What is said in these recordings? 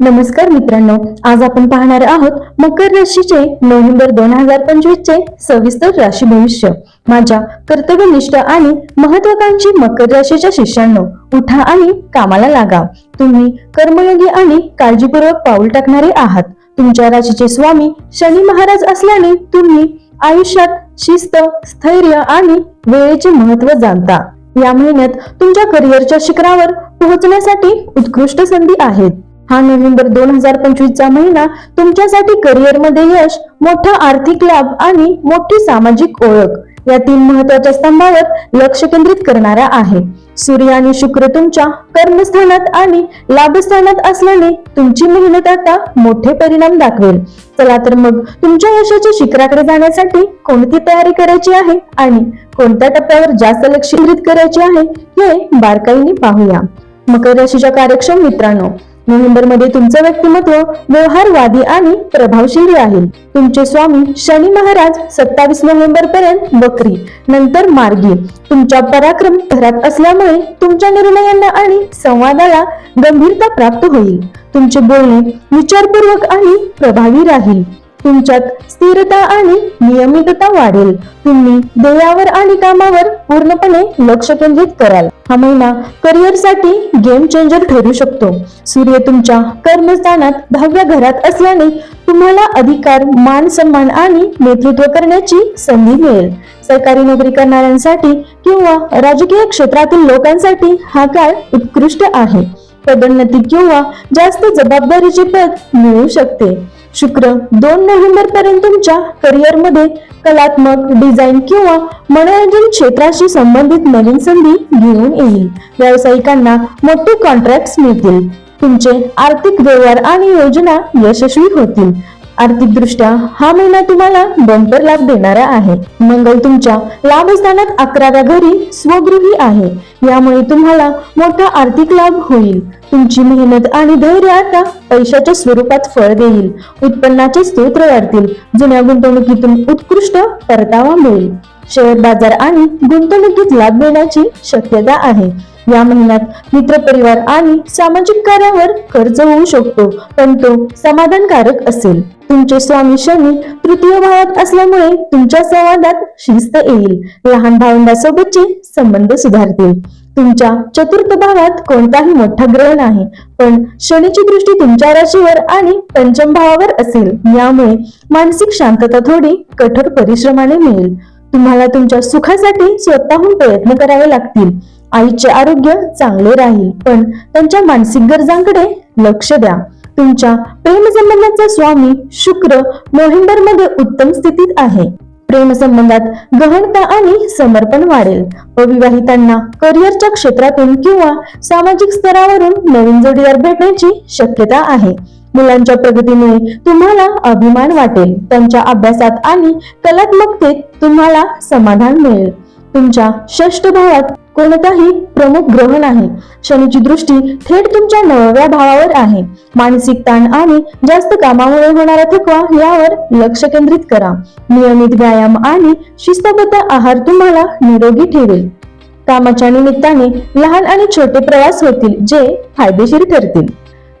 नमस्कार मित्रांनो आज आपण पाहणार आहोत मकर राशीचे नोव्हेंबर दोन हजार पंचवीस चे सविस्तर राशी भविष्य. माझ्या कर्तव्यनिष्ठ आणि महत्वाकांक्षी मकर राशीच्या शिष्यांनो उठा आणि कामाला लागा. तुम्ही कर्मयोगी आणि काळजीपूर्वक पाऊल टाकणारे आहात. तुमच्या राशीचे स्वामी शनी महाराज असल्याने तुम्ही आयुष्यात शिस्त स्थैर्य आणि वेळेचे महत्त्व जाणता. या महिन्यात तुमच्या करिअरच्या शिखरावर पोहोचण्यासाठी उत्कृष्ट संधी आहेत. हा नोव्हेंबर दोन हजार पंचवीस चा महिना तुमच्यासाठी करिअरमध्ये यश मोठा आर्थिक लाभ आणि मोठी सामाजिक ओळख. या तीन महत्त्वाच्या स्तंभावर लक्ष केंद्रित करणारा आहे. सूर्य आणि शुक्र तुमच्या कर्मस्थानात आणि लाभस्थानात असल्याने तुमची मेहनत आता मोठे परिणाम दाखवेल. चला तर मग तुमच्या यशाच्या शिखराकडे जाण्यासाठी कोणती तयारी करायची आहे आणि कोणत्या टप्प्यावर जास्त लक्ष केंद्रित करायचे आहे हे बारकाईने पाहूया. मकर राशीच्या कार्यक्षम मित्रांनो नोव्हेंबरमध्ये तुमचं व्यक्तिमत्व व्यवहारवादी आणि प्रभावशाली राहील. तुमचे स्वामी शनी महाराज सत्तावीस नोव्हेंबर पर्यंत बकरी नंतर मार्गी. तुमच्या पराक्रम घरात असल्यामुळे तुमच्या निर्णयांना आणि संवादाला गंभीरता प्राप्त होईल. तुमचे बोलणे विचारपूर्वक आणि प्रभावी राहील. तुमच्यात स्थिरता आणि नियमितता वाढेल. तुम्ही ध्येयावर आणि कामावर पूर्णपणे लक्ष केंद्रित कराल. हा महिना करिअरसाठी गेम चेंजर ठरू शकतो. सूर्य तुमच्या कर्मस्थानात दहाव्या घरात असल्याने तुम्हाला अधिकार मान सन्मान आणि नेतृत्व करण्याची संधी मिळेल. सरकारी नोकरी करणाऱ्यांसाठी किंवा राजकीय क्षेत्रातील लोकांसाठी हा काळ उत्कृष्ट आहे. पदोन्नती किंवा जास्त जबाबदारीचे पद मिळू शकते. शुक्र दोन नोव्हेंबर पर्यंत तुमच्या करिअरमध्ये कलात्मक डिझाईन किंवा मनोरंजन क्षेत्राशी संबंधित नवीन संधी घेऊन येईल. व्यावसायिकांना मोठे कॉन्ट्रॅक्ट मिळतील. तुमचे आर्थिक व्यवहार आणि योजना यशस्वी होतील. आर्थिक दृष्ट्या हा महिना तुम्हाला बंपर लाभ देणारा आहे. मंगल तुमच्या लाभस्थानात अकराव्या घरी स्वगृही आहे. यामुळे तुम्हाला मोठा आर्थिक लाभ होईल. तुमची मेहनत आणि धैर्य आता पैशाच्या स्वरूपात फळ देईल. उत्पन्नाचे स्तोत्र वाढतील जुन्या गुंतवणुकीतून उत्कृष्ट परतावा मिळेल. शेअर बाजार आणि गुंतवणुकीत लाभ मिळण्याची शक्यता आहे. या महिन्यात मित्रपरिवार आणि सामाजिक कार्यावर खर्च होऊ शकतो पण तो समाधानकारक असेल. तुमचे स्वामी शनी तृतीय भावात असल्यामुळे तुमच्या संवादात शिस्त येईल. लहान भावंडासोबतचे संबंध सुधारतील. तुमच्या चतुर्थ भावात कोणताही मोठा ग्रह नाही पण शनीची दृष्टी तुमच्या राशीवर आणि पंचम भावावर असेल. यामुळे मानसिक शांतता थोडी कठोर परिश्रमाने मिळेल. तुम्हाला तुमच्या सुखासाठी स्वतःहून प्रयत्न करावे लागतील. आईचे आरोग्य चांगले राहील पण त्यांच्या मानसिक गरजांकडे लक्ष द्या. तुमच्या प्रेम संबंधाचा स्वामी शुक्र नोव्हेंबरमध्ये उत्तम स्थितीत आहे. प्रेमसंबंधात गहनता आणि समर्पण वाढेल. अविवाहितांना करिअरच्या क्षेत्रातून किंवा सामाजिक स्तरावरून नवीन जोडीदार भेटण्याची शक्यता आहे. मुलांच्या प्रगतीमुळे तुम्हाला अभिमान वाटेल. त्यांच्या अभ्यासात आणि कलात्मकतेत तुम्हाला समाधान मिळेल. तुमच्या षष्ठ भावात कोणताही प्रमुख ग्रह नाही. शनीची दृष्टी थेट तुमच्या नवव्या भावावर आहे. मानसिक ताण आणि जास्त कामामुळे होणारा थकवा यावर लक्ष केंद्रित करा. नियमित व्यायाम आणि शिस्तबद्ध आहार तुम्हाला निरोगी ठेवेल. कामाच्या निमित्ताने लहान आणि छोटे प्रवास होतील जे फायदेशीर ठरतील.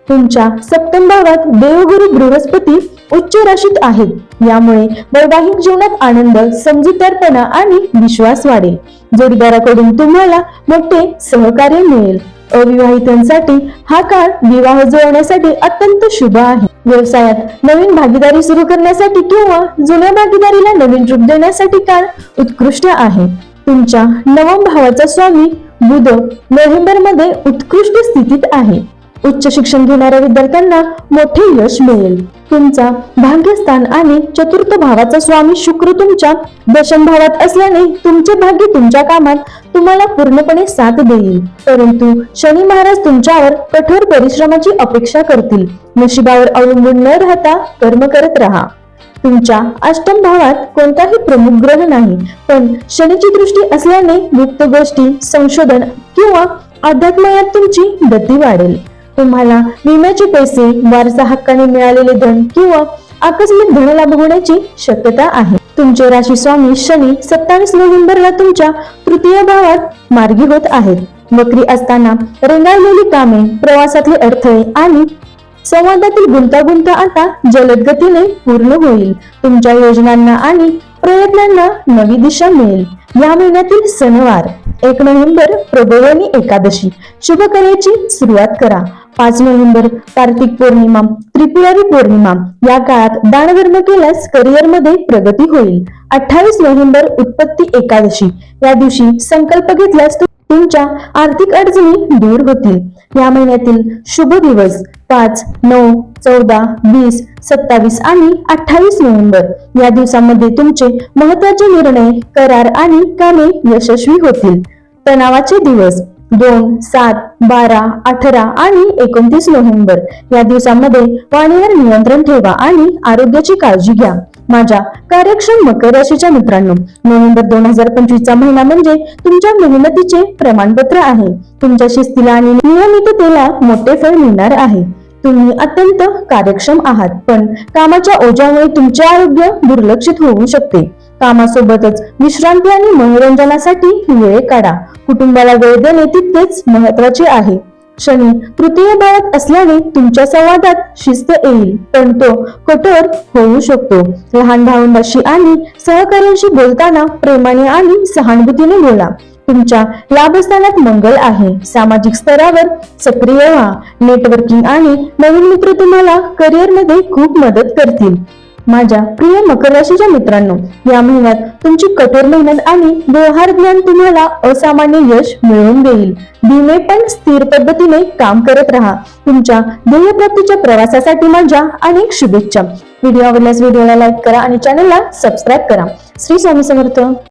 तुमच्या सप्तम भावात देवगुरु बृहस्पती उच्च राशीत आहेत यामुळे वैवाहिक जीवनात आनंद समजूतदारपणा आणि विश्वास वाढेल. जोडीदाराकडून तुम्हाला मोठे सहकार्य मिळेल. अविवाहितांसाठी हा काळ विवाह जुळवण्यासाठी अत्यंत शुभ आहे. व्यवसायात नवीन भागीदारी सुरू करण्यासाठी किंवा जुन्या भागीदारीला नवीन रूप देण्यासाठी काळ उत्कृष्ट आहे. तुमच्या नवम भावाचा स्वामी बुध नोव्हेंबरमध्ये उत्कृष्ट स्थितीत आहे. उच्च शिक्षण घेणाऱ्या विद्यार्थ्यांना मोठे यश मिळेल. तुमचा भाग्यस्थान आणि चतुर्थ भावाचा स्वामी शुक्र तुमच्या दशम भावात असल्याने तुमचे भाग्य तुमच्या कामात तुम्हाला पूर्णपणे साथ देईल. परंतु शनी महाराज तुमच्यावर कठोर परिश्रमाची अपेक्षा करतील. नशिबावर अवलंबून न राहता कर्म करत राहा. तुमच्या अष्टम भावात कोणताही प्रमुख ग्रह नाही पण शनीची दृष्टी असल्याने गुप्त गोष्टी संशोधन किंवा अध्यात्मयात तुमची गती वाढेल. तुम्हाला विम्याचे पैसे वारसा हक्काने मिळालेले धन किंवा आकस्मिक धनलाभ होण्याची शक्यता आहे. तुमचे राशी स्वामी शनी सत्तावीस नोव्हेंबरला तुमच्या तृतीय भावात मार्गी होत आहेत. वक्री असताना रेंगाळलेली कामे प्रवासातले अडथळे आणि संवादातील गुंतागुंत आता जलद गतीने पूर्ण होईल. तुमच्या योजनांना आणि प्रयत्नांना नवी दिशा मिळेल. या महिन्यातील सणवार. एक नोव्हेंबर प्रबोधनी एकादशी. शुभ कार्याची सुरुवात करा. पाच नोव्हेंबर कार्तिक पौर्णिमा त्रिपुरारी पौर्णिमा. या काळात दानधर्म केल्यास करिअरमध्ये प्रगती होईल. अठ्ठावीस नोव्हेंबर उत्पत्ती एकादशी. या दिवशी संकल्प घेतल्यास तुमच्या आर्थिक अडचणी दूर होतील. या महिन्यातील शुभ दिवस पाच नऊ चौदा वीस सत्तावीस आणि अठ्ठावीस नोव्हेंबर. या दिवसामध्ये तुमचे महत्त्वाचे निर्णय करार आणि कामे यशस्वी होतील. तणावाचे दिवस दोन सात बारा अठरा आणि एकोणतीस नोव्हेंबर. या दिवसांमध्ये पाण्यावर नियंत्रण ठेवा आणि आरोग्याची काळजी घ्या. माझ्या कार्यक्षम मकर राशीच्या मित्रांनो नोव्हेंबर दोन हजार पंचवीस चा महिना म्हणजे तुमच्या मेहनतीचे प्रमाणपत्र आहे. तुमच्या शिस्तीला आणि नियमिततेला मोठे फळ मिळणार आहे. तुम्ही अत्यंत कार्यक्षम आहात पण कामाच्या ओझ्यामुळे तुमचे आरोग्य दुर्लक्षित होऊ शकते. कामासोबतच विश्रांती आणि मनोरंजनासाठी वेळ काढा. कुटुंबाला वेळ देणे तितकेच महत्त्वाचे आहे. शनी तृतीय भावात असल्याने तुमच्या संवादात शिस्त येईल पण तो कठोर होऊ शकतो. लहान भावंडाशी आणि सहकार्यांशी बोलताना प्रेमाने आणि सहानुभूतीने बोला. तुमच्या लाभस्थानात मंगल आहे. सामाजिक स्तरावर सक्रिय व्हा. नेटवर्किंग आणि नवीन मित्र तुम्हाला करिअरमध्ये खूप मदत करतील. माझ्या प्रिय मकर राशीच्या मित्रांनो या महिन्यात तुमची कठोर मेहनत आणि व्यवहार ज्ञान तुम्हाला असामान्य यश मिळवून देईल. धीमे पण स्थिर पद्धतीने काम करत राहा. तुमच्या ध्येयप्राप्तीच्या प्रवासासाठी माझ्या अनेक शुभेच्छा. व्हिडिओ आवडल्यास व्हिडिओला लाईक करा आणि चॅनलला सबस्क्राईब करा. श्री स्वामी समर्थ.